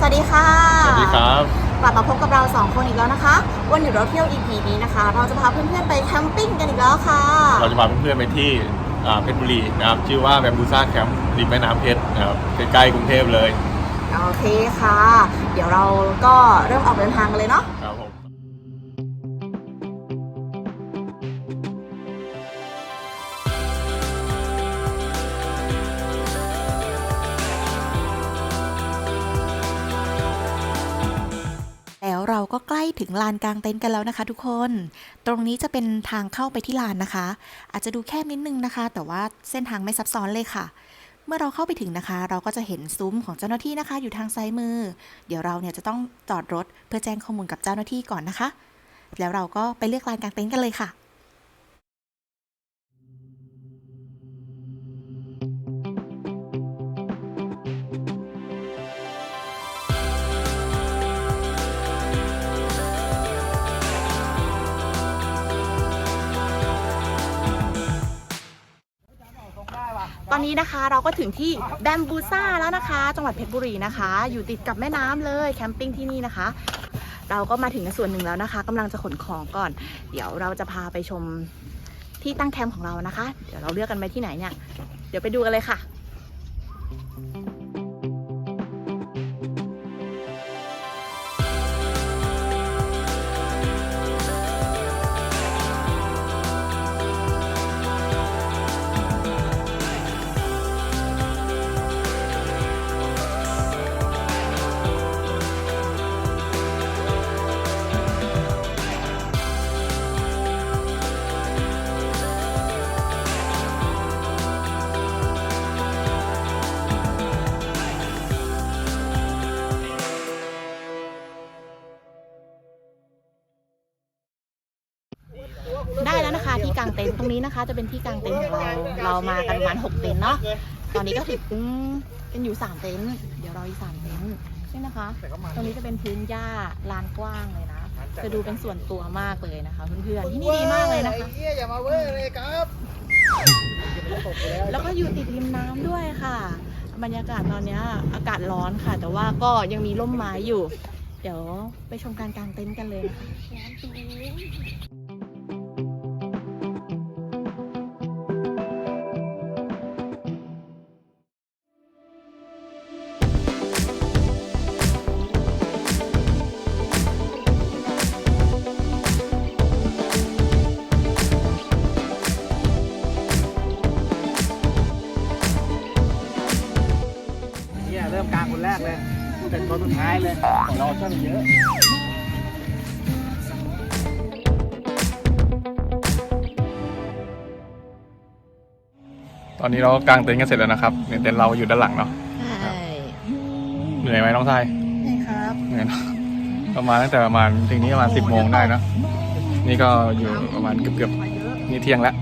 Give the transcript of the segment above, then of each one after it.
สวัสดีค่ะ สวัสดีครับกลับมาพบกับเราสองคนอีกแล้วนะคะ วันหยุดเราเที่ยว EP นี้นะคะ เราจะพาเพื่อนๆไปแคมปิ้งกันอีกแล้วค่ะ เราจะพาเพื่อนๆไปที่อ่าเพชรบุรีนะครับ ชื่อว่าแบมบูซ่าแคมป์ริมแม่น้ำเพชรนะครับใกล้ๆกรุงเทพเลย โอเคค่ะ เดี๋ยวเราก็เริ่มออกเดินทางกันเลยเนาะ ครับผม ก็ใกล้ถึงลานกลางเต็นท์กันแล้วนะคะ ทุกคน ตรงนี้จะเป็นทางเข้าไปที่ลานนะคะ อาจจะดูแคบนิดนึงนะคะ แต่ว่าเส้นทางไม่ซับซ้อนเลยค่ะ เมื่อเราเข้าไปถึงนะคะ เราก็จะเห็นซุ้มของเจ้าหน้าที่นะคะ อยู่ทางซ้ายมือ เดี๋ยวเราเนี่ยจะต้องจอดรถเพื่อแจ้งข้อมูลกับเจ้าหน้าที่ก่อนนะคะ แล้วเราก็ไปเลือกลานกลางเต็นท์กันเลยค่ะ นี้นะคะ เราก็ถึงที่แบมบูซ่าแล้วนะคะ จังหวัดเพชรบุรีนะคะ อยู่ติดกับแม่น้ำเลยแคมปิ้งที่นี่นะคะ เราก็มาถึงในส่วนหนึ่งแล้วนะคะกำลังจะขนของก่อน เดี๋ยวเราจะพาไปชมที่ตั้งแคมป์ของเรานะคะ เดี๋ยวเราเลือกกันไปที่ไหนเนี่ย เดี๋ยวไปดูกันเลยค่ะ ได้แล้วนะคะที่กางเต็นท์ตรงนี้นะคะ จะเป็นที่กางเต็นท์ของเราเรามากันประมาณหกเต็นท์เนาะตอนนี้ก็ถึงกันอยู่สามเต็นท์เดี๋ยวเราอีกสามเต็นท์นี่นะคะ ตรงนี้จะเป็นพื้นหญ้าลานกว้างเลยนะจะดูเป็นส่วนตัวมากเลยนะคะ เพื่อนๆที่นี่ดีมากเลยนะคะเฮียอย่ามาเว้ยเลยครับ แล้วก็อยู่ติดริมน้ำด้วยค่ะ บรรยากาศตอนเนี้ยอากาศร้อนค่ะ แต่ว่าก็ยังมีร่มไม้อยู่ เดี๋ยวไปชมการกางเต็นท์กันเลยนะคะ เฮียเริ่มกลางคนแรกเลยเป็นคนสุดท้ายเลยของเราช่างเยอะตอนนี้เราก็กางเต็นท์กันเสร็จแล้วนะครับเนี่ยเต็นท์เราอยู่ด้านหลังเนาะใช่เหนื่อยไหมน้องชายนี่ครับเหนื่อยเนอะประมาณตั้งแต่ประมาณถึงนี้ประมาณสิบโมงได้เนอะนี่ก็อยู่ประมาณเกือบๆนี่เที่ยงแล้ว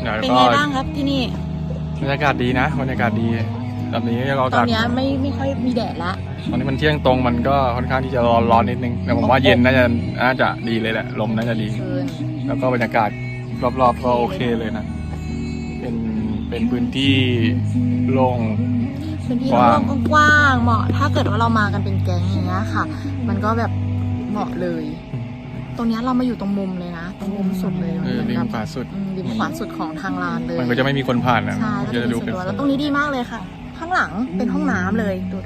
เดี๋ยวเป็นก็ไงบ้างครับที่นี่ บรรยากาศดีนะบรรยากาศดีตอนนี้เราตอนเนี้ยไม่ไม่ค่อยมีแดดละ ตอนนี้มันเที่ยงตรงมันก็ค่อนข้างที่จะร้อนร้อนนิดนึงแต่ผมว่าเย็นน่าจะน่าจะดีเลยแหละลมน่าจะดี คืน แล้วก็บรรยากาศรอบๆก็โอเคเลยนะ เป็นเป็นพื้นที่โล่ง พื้นที่กว้างโล่งๆกว้างๆเหมาะ ถ้าเกิดว่าเรามากันเป็นแก๊งอย่างเงี้ยค่ะ มันก็แบบเหมาะเลย ตรงเนี้ยเรามาอยู่ตรงมุมเลยนะตรงมุมสุดเลยเออเหมือนริกัมบขวาสุด อืมริมขวาสุดของทางลานเลยมันก็จะไม่มีคนผ่านนะใช่มันก็จะจะดูเป็นส่เป็นวนตัวแล้วตรงนี้ดีมากเลยค่ะ ข้างหลังเป็นห้องน้ำเลยดู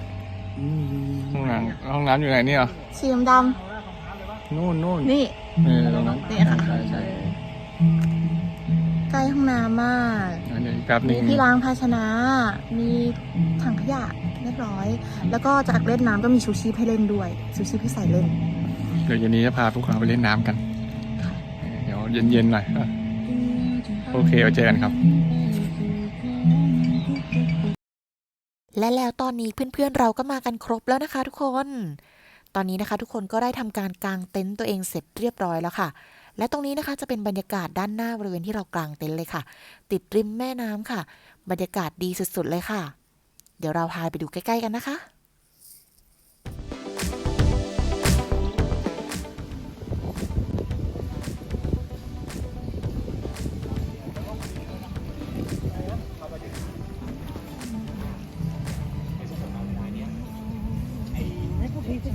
ห้องน้ำห้องน้ำอยู่ไหนเนี่ยสีดำนู่นนู่นๆนี่ เออตรงนั้นนี่ค่ะ ใช่ใช่ใกล้ห้องน้ำมาก อันนี้แป๊บหนึมีงที่ล้างภาชนะ มีถังขยะเรียบร้อย แล้วก็จากเล่นน้ำก็มีชูชีพให้เล่นด้วย ชูชีพให้ใส่เล่น เดี๋ยวเย็นนี้จะพาพวกเราไปเล่นน้ำกัน เดี๋ยวเย็นๆหน่อยโอเคไว้เจอกันครับ และแล้วตอนนี้เพื่อนๆเราก็มากันครบแล้วนะคะทุกคน ตอนนี้นะคะ ทุกคนก็ได้ทำการกางเต็นท์ตัวเองเสร็จเรียบร้อยแล้วค่ะและตรงนี้นะคะจะเป็นบรรยากาศด้านหน้าบริเวณที่เรากางเต็นท์เลยค่ะ ติดริมแม่น้ำค่ะ บรรยากาศดีสุดๆเลยค่ะ เดี๋ยวเราพาไปดูใกล้ ๆ กันนะคะ I,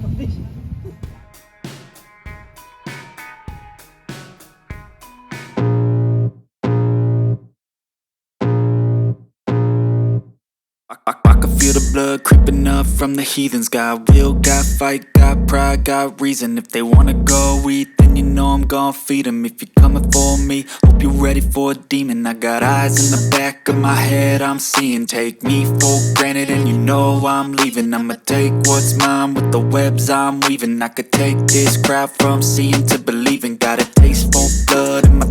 I, can feel the blood creeping up from the heathens. Got will, got fight, got pride, got reason. If they wanna go eat, know I'm gon' feed 'em. If you're coming for me, hope you're ready for a demon. I got eyes in the back of my head, I'm seeing. Take me for granted, and you know I'm leaving. I'ma take what's mine with the webs I'm weaving. I could take this crowd from seeing to believing. Got a taste for blood, and my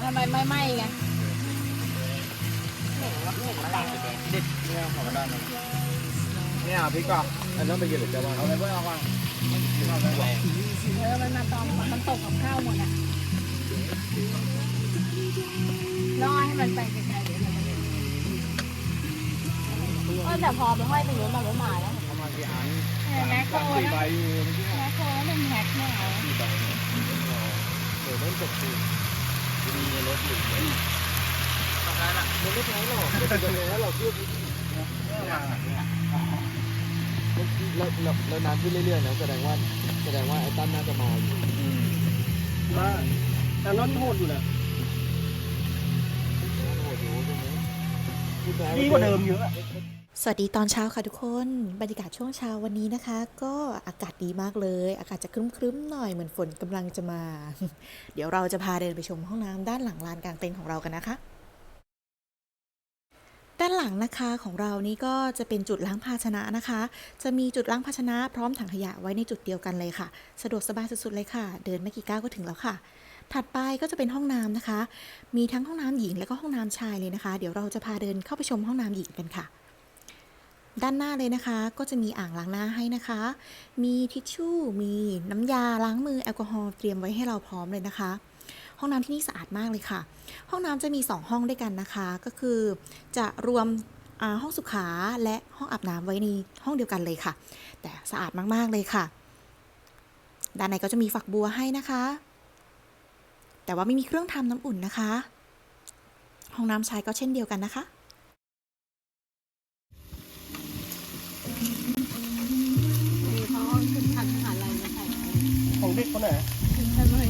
พริกก่อนอันนั้นไปกินหรือจะว่าเอาไปเพื่อนเอาก่อนเออมันมาตอนมันตกกับข้าวหมดอะรอให้มันไปไกลๆเดี๋ยวมันจะเป็แต่พอไปห้อยตรงนู้นมันก็มาแล้วประมาณกี่อันแม็กโครสี่นะใบอยู่แม็กโครแล้วเป็นแม็กไม่เอาสี่ใบเนี่ยเดี๋ยวเริ่มตกตีมีรถอยู่ทำไงล่ะมันไม่ใช่หรอกมันจะเลยแล้วเราเชื่อพี่ แล้วแล้วแล้วน้ำขึ้นเรื่อยๆนะแสดงว่าแสดงว่าไอ้ตั้มน่าจะมาอยู่มาแต่รถโหดอยู่นะโหดอยู่ใช่ไหมดีกว่าเดิมเยอะ สวัสดีตอนเช้าค่ะทุกคน บรรยากาศช่วงเช้าวันนี้นะคะ ก็อากาศดีมากเลย อากาศจะครึ้มๆหน่อยเหมือนฝนกำลังจะมา เดี๋ยวเราจะพาเดินไปชมห้องน้ำด้านหลังลานกลางเต็นท์ของเรากันนะคะานหลังนะคะของเรานี่ก็จะเป็นจุดล้างภาชนะนะคะ จะมีจุดล้างภาชนะพร้อมถังขยะไว้ในจุดเดียวกันเลยค่ะ สะดวกสบายสุดๆเลยค่ะ เดินไม่กี่ก้าวก็ถึงแล้วค่ะ ถัดไปก็จะเป็นห้องน้ำนะคะ มีทั้งห้องน้ำหญิงและก็ห้องน้ำชายเลยนะคะ เดี๋ยวเราจะพาเดินเข้าไปชมห้องน้ำหญิงกันค่ะ ด้านหน้าเลยนะคะ ก็จะมีอ่างล้างหน้าให้นะคะ มีทิชชู่ มีน้ำยาล้างมือแอลกอฮอล์เตรียมไว้ให้เราพร้อมเลยนะคะ ห้องน้ำที่นี่สะอาดมากเลยค่ะ ห้องน้ำจะมี 2 ห้องด้วยกันนะคะ ก็คือจะรวมอ่าห้องสุขาและห้องอาบน้ำไว้ในห้องเดียวกันเลยค่ะ แต่สะอาดมากๆเลยค่ะ ด้านในก็จะมีฝักบัวให้นะคะ แต่ว่าไม่มีเครื่องทำน้ำอุ่นนะคะ ห้องน้ำชายก็เช่นเดียวกันนะคะมีเขาขึ้นทางมหาลัยมาใส่ของเด็กคนไหนขึ้นทางเล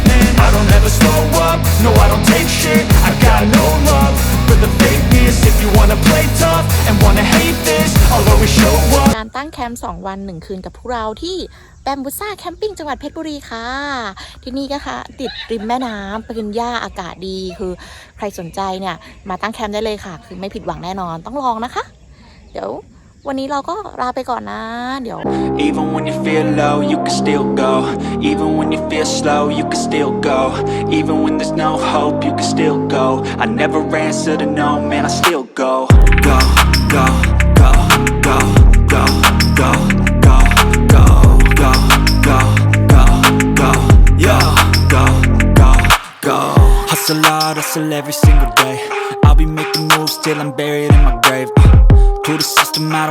ตั้งแคมป์2วัน 1 คืนกับพวกเราที่แบมบูซ่าแคมปิ้งจังหวัดเพชรบุรีค่ะ ที่นี่ก็คะติดริมแม่น้ำป็นหญ้าอากาศดี คือใครสนใจเนี่ยมาตั้งแคมป์ได้เลยค่ะ คือไม่ผิดหวังแน่นอนต้องลองนะคะ เดี๋ยววันนี้เราก็ลาไปก่อนนะ เดี๋ยว Even when you feel low, you can still go. Even when you feel slow, you can still go. Even when there's no hope, you can still go. I never answer to no, man, I still go, Hard, hustle every single day. I'll be making moves till I'm buried in my grave. Uh, to the system, I don't